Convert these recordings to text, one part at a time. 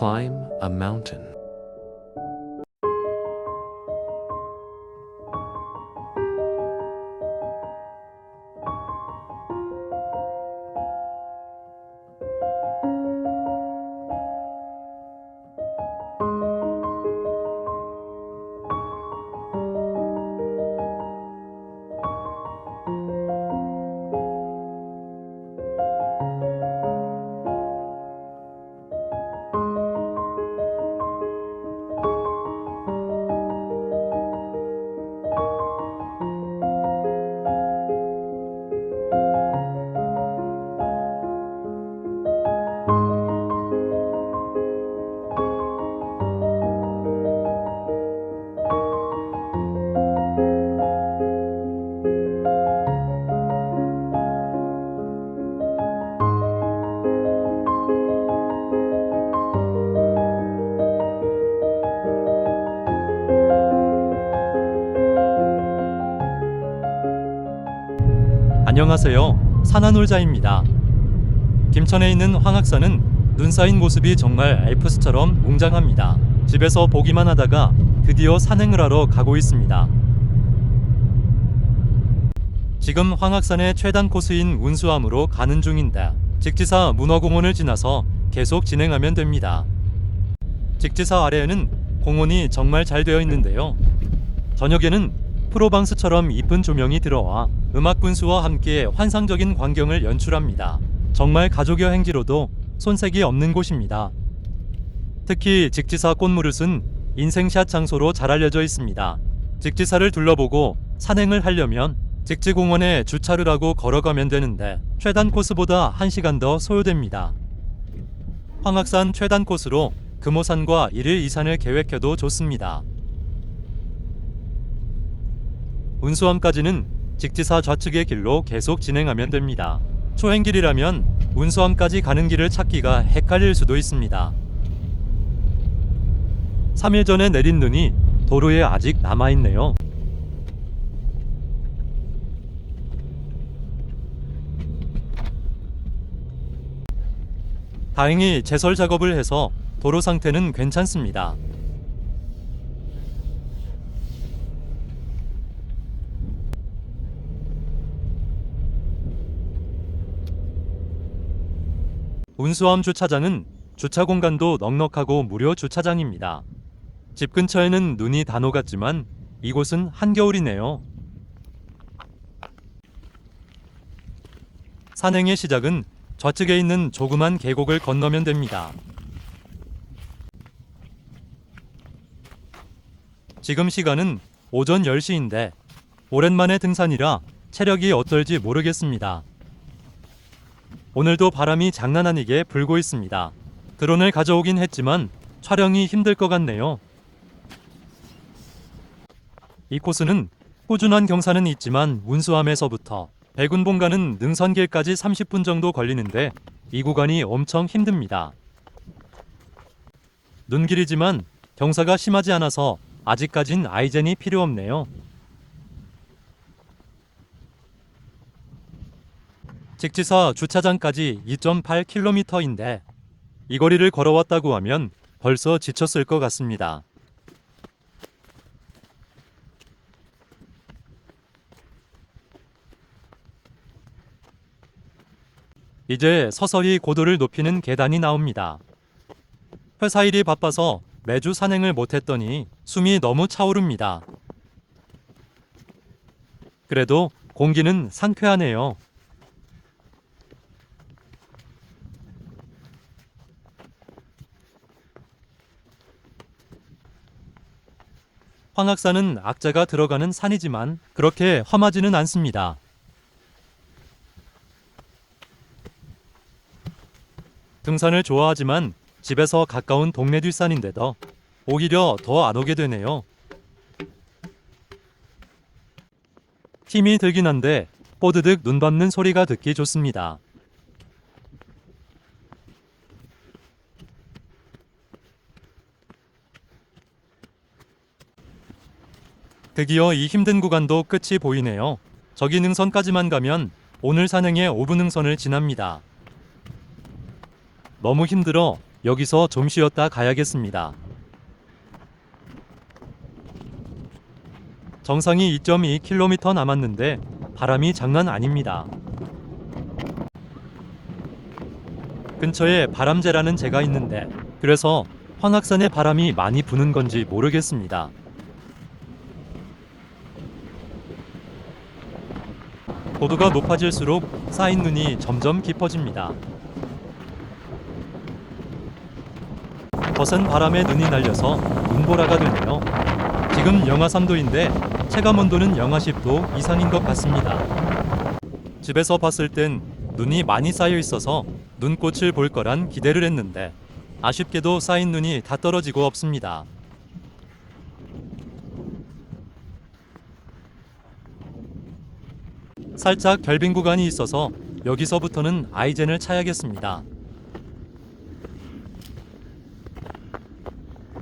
climb a mountain. 안녕하세요. 산하놀자입니다. 김천에 있는 황학산은 눈 쌓인 모습이 정말 알프스처럼 웅장합니다. 집에서 보기만 하다가 드디어 산행을 하러 가고 있습니다. 지금 황학산의 최단 코스인 운수암으로 가는 중인데 직지사 문화공원을 지나서 계속 진행하면 됩니다. 직지사 아래에는 공원이 정말 잘 되어 있는데요. 저녁에는 프로방스처럼 이쁜 조명이 들어와 음악 분수와 함께 환상적인 광경을 연출합니다. 정말 가족 여행지로도 손색이 없는 곳입니다. 특히 직지사 꽃무릇은 인생샷 장소로 잘 알려져 있습니다. 직지사를 둘러보고 산행을 하려면 직지공원에 주차를 하고 걸어가면 되는데 최단 코스보다 1시간 더 소요됩니다. 황학산 최단 코스로 금오산과 1일 이산을 계획해도 좋습니다. 운수암까지는 직지사 좌측의 길로 계속 진행하면 됩니다. 초행길이라면 운수암까지 가는 길을 찾기가 헷갈릴 수도 있습니다. 3일 전에 내린 눈이 도로에 아직 남아있네요. 다행히 제설 작업을 해서 도로 상태는 괜찮습니다. 운수암 주차장은 주차 공간도 넉넉하고 무료 주차장입니다. 집 근처에는 눈이 다 녹았지만 이곳은 한겨울이네요. 산행의 시작은 좌측에 있는 조그만 계곡을 건너면 됩니다. 지금 시간은 오전 10시인데 오랜만에 등산이라 체력이 어떨지 모르겠습니다. 오늘도 바람이 장난 아니게 불고 있습니다. 드론을 가져오긴 했지만 촬영이 힘들 것 같네요. 이 코스는 꾸준한 경사는 있지만 운수함에서부터 백운봉 가는 능선길까지 30분 정도 걸리는데 이 구간이 엄청 힘듭니다. 눈길이지만 경사가 심하지 않아서 아직까진 아이젠이 필요 없네요. 직지사 주차장까지 2.8km인데 이 거리를 걸어왔다고 하면 벌써 지쳤을 것 같습니다. 이제 서서히 고도를 높이는 계단이 나옵니다. 회사 일이 바빠서 매주 산행을 못했더니 숨이 너무 차오릅니다. 그래도 공기는 상쾌하네요. 황학산은 악자가 들어가는 산이지만 그렇게 험하지는 않습니다. 등산을 좋아하지만 집에서 가까운 동네 뒷산인데도 오히려 더 안 오게 되네요. 힘이 들긴 한데 뽀드득 눈 밟는 소리가 듣기 좋습니다. 드디어 이 힘든 구간도 끝이 보이네요. 저기 능선까지만 가면 오늘 산행의 5분 능선을 지납니다. 너무 힘들어 여기서 좀 쉬었다 가야겠습니다. 정상이 2.2km 남았는데 바람이 장난 아닙니다. 근처에 바람재라는 재가 있는데 그래서 황악산에 바람이 많이 부는 건지 모르겠습니다. 고도가 높아질수록 쌓인 눈이 점점 깊어집니다. 거센 바람에 눈이 날려서 눈보라가 되네요. 지금 영하 3도인데 체감 온도는 영하 10도 이상인 것 같습니다. 집에서 봤을 땐 눈이 많이 쌓여 있어서 눈꽃을 볼 거란 기대를 했는데 아쉽게도 쌓인 눈이 다 떨어지고 없습니다. 살짝 결빙 구간이 있어서 여기서부터는 아이젠을 차야겠습니다.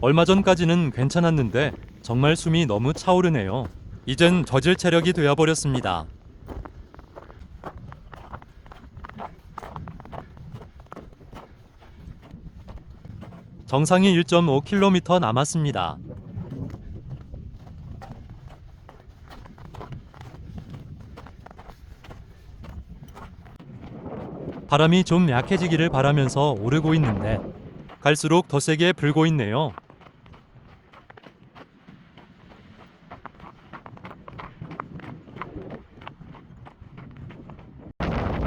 얼마 전까지는 괜찮았는데 정말 숨이 너무 차오르네요. 이젠 젖을 체력이 되어 버렸습니다. 정상이 1.5km 남았습니다. 바람이 좀 약해지기를 바라면서 오르고 있는데 갈수록 더 세게 불고 있네요.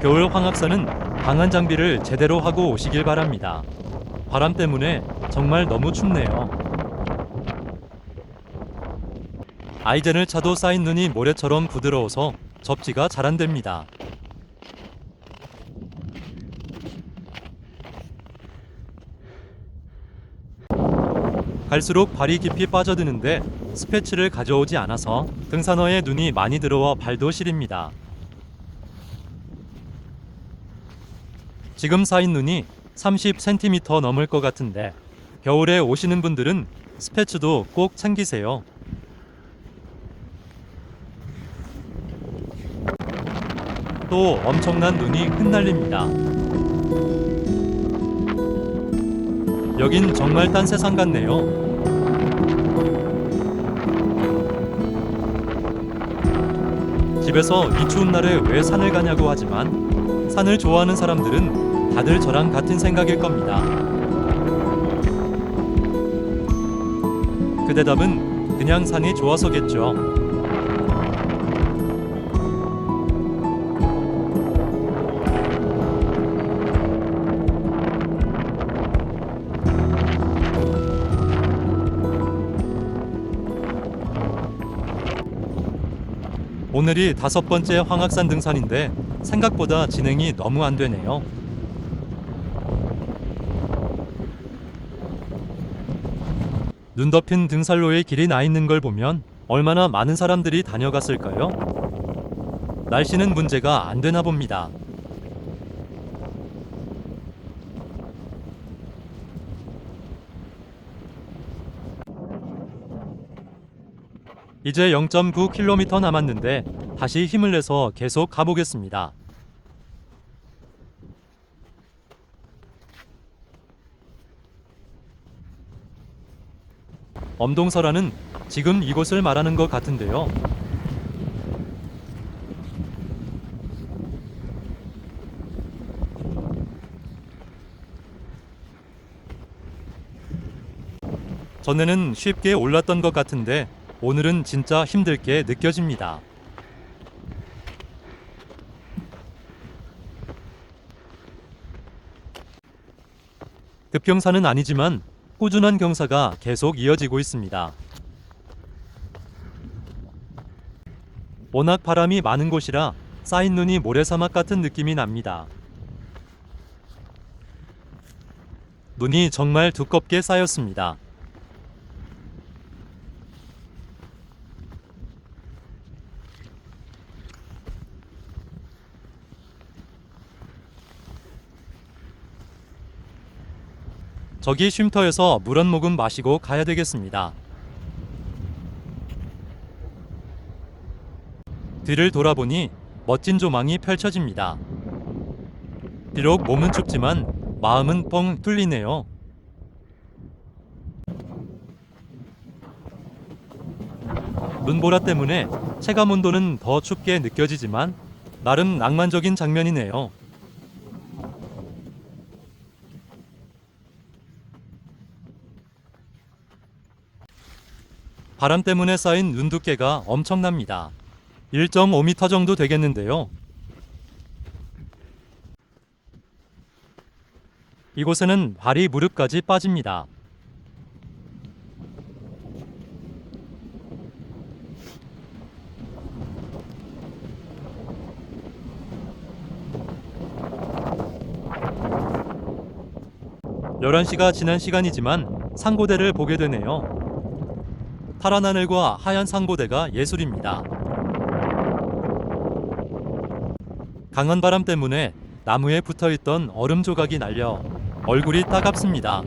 겨울 황학산은 방한 장비를 제대로 하고 오시길 바랍니다. 바람 때문에 정말 너무 춥네요. 아이젠을 차도 쌓인 눈이 모래처럼 부드러워서 접지가 잘 안 됩니다. 갈수록 발이 깊이 빠져드는데 스패치를 가져오지 않아서 등산화에 눈이 많이 들어와 발도 시립니다. 지금 쌓인 눈이 30cm 넘을 것 같은데 겨울에 오시는 분들은 스패츠도 꼭 챙기세요. 또 엄청난 눈이 흩날립니다. 여긴 정말 딴 세상 같네요. 집에서 이 추운 날에 왜 산을 가냐고 하지만 산을 좋아하는 사람들은 다들 저랑 같은 생각일 겁니다. 그 대답은 그냥 산이 좋아서겠죠. 오늘이 다섯 번째 황악산 등산인데 생각보다 진행이 너무 안 되네요. 눈 덮인 등산로에 길이 나 있는 걸 보면 얼마나 많은 사람들이 다녀갔을까요? 날씨는 문제가 안 되나 봅니다. 이제 0.9km 남았는데 다시 힘을 내서 계속 가보겠습니다. 엄동설화는 지금 이곳을 말하는 것 같은데요. 전에는 쉽게 올랐던 것 같은데 오늘은 진짜 힘들게 느껴집니다. 급경사는 아니지만 꾸준한 경사가 계속 이어지고 있습니다. 워낙 바람이 많은 곳이라 쌓인 눈이 모래사막 같은 느낌이 납니다. 눈이 정말 두껍게 쌓였습니다. 저기 쉼터에서 물 한 모금 마시고 가야 되겠습니다. 뒤를 돌아보니 멋진 조망이 펼쳐집니다. 비록 몸은 춥지만 마음은 뻥 뚫리네요. 눈보라 때문에 체감 온도는 더 춥게 느껴지지만 나름 낭만적인 장면이네요. 바람 때문에 쌓인 눈 두께가 엄청납니다. 1.5m 정도 되겠는데요. 이곳에는 발이 무릎까지 빠집니다. 열한 시가 지난 시간이지만 상고대를 보게 되네요. 파란 하늘과 하얀 상고대가 예술입니다. 강한 바람 때문에 나무에 붙어 있던 얼음 조각이 날려 얼굴이 따갑습니다.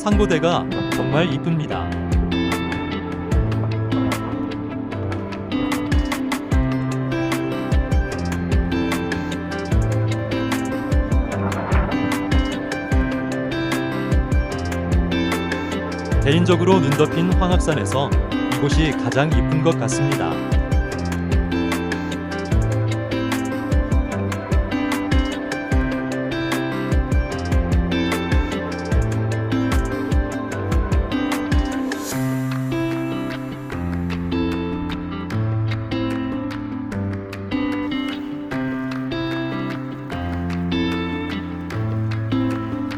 상고대가 정말 이쁩니다. 개인적으로 눈 덮인 황악산에서 이곳이 가장 이쁜 것 같습니다.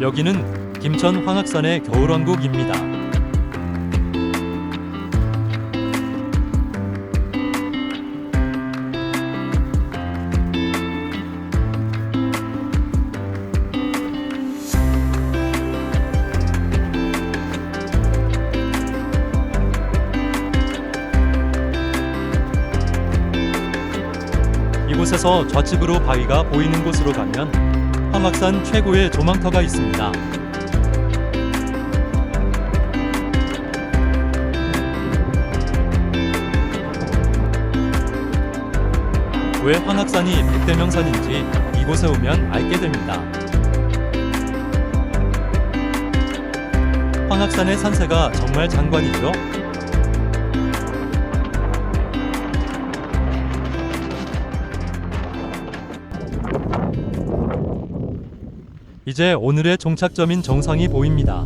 여기는 김천 황악산의 겨울왕국입니다. 이곳에서 좌측으로 바위가 보이는 곳으로 가면 황악산 최고의 조망터가 있습니다. 왜 황악산이 백대명산인지 이곳에 오면 알게 됩니다. 황악산의 산세가 정말 장관이죠. 이제 오늘의 종착점인 정상이 보입니다.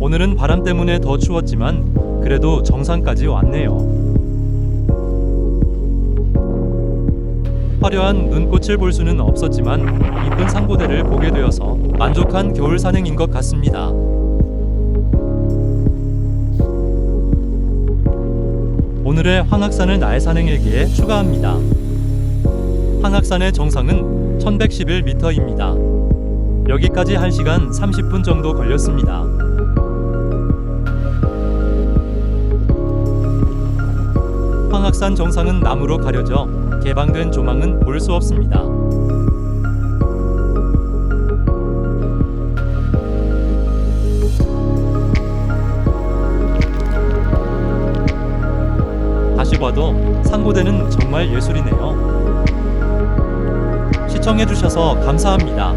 오늘은 바람 때문에 더 추웠지만 그래도 정상까지 왔네요. 화려한 눈꽃을 볼 수는 없었지만 이쁜 상고대를 보게 되어서 만족한 겨울 산행인 것 같습니다. 오늘의 황악산을 나의 산행일기에 추가합니다. 황악산의 정상은 1111m입니다. 여기까지 1시간 30분 정도 걸렸습니다. 황악산 정상은 나무로 가려져 개방된 조망은 볼 수 없습니다. 다시 봐도 상고대는 정말 예술이네요. 시청해주셔서 감사합니다.